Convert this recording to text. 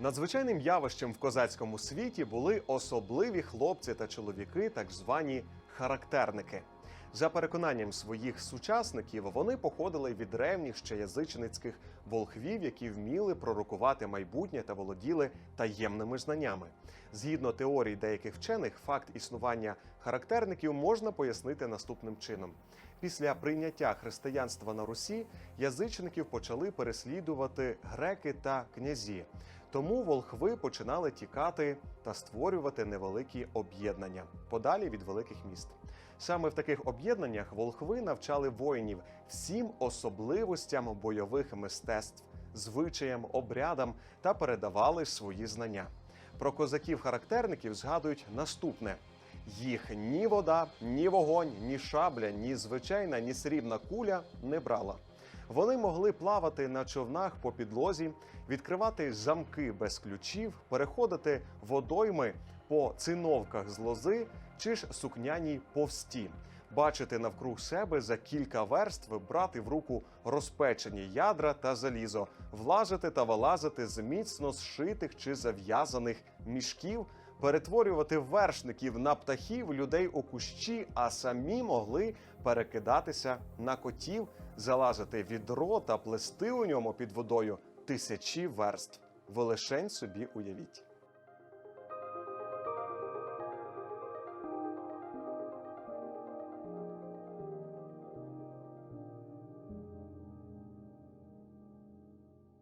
Надзвичайним явищем в козацькому світі були особливі хлопці та чоловіки, так звані характерники. За переконанням своїх сучасників, вони походили від древніх ще язичницьких волхвів, які вміли пророкувати майбутнє та володіли таємними знаннями. Згідно теорій деяких вчених, факт існування характерників можна пояснити наступним чином: після прийняття християнства на Русі язичників почали переслідувати греки та князі. Тому волхви починали тікати та створювати невеликі об'єднання подалі від великих міст. Саме в таких об'єднаннях волхви навчали воїнів всім особливостям бойових мистецтв, звичаям, обрядам та передавали свої знання. Про козаків-характерників згадують наступне: їх ні вода, ні вогонь, ні шабля, ні звичайна, ні срібна куля не брала. Вони могли плавати на човнах по підлозі, відкривати замки без ключів, переходити водойми по циновках з лози чи ж сукняній повсті, бачити навкруг себе за кілька верств, брати в руку розпечені ядра та залізо, влазити та вилазити з міцно зшитих чи зав'язаних мішків, перетворювати вершників на птахів, людей у кущі, а самі могли перекидатися на котів, залазити відро та плести у ньому під водою тисячі верств. Ви лишень собі уявіть.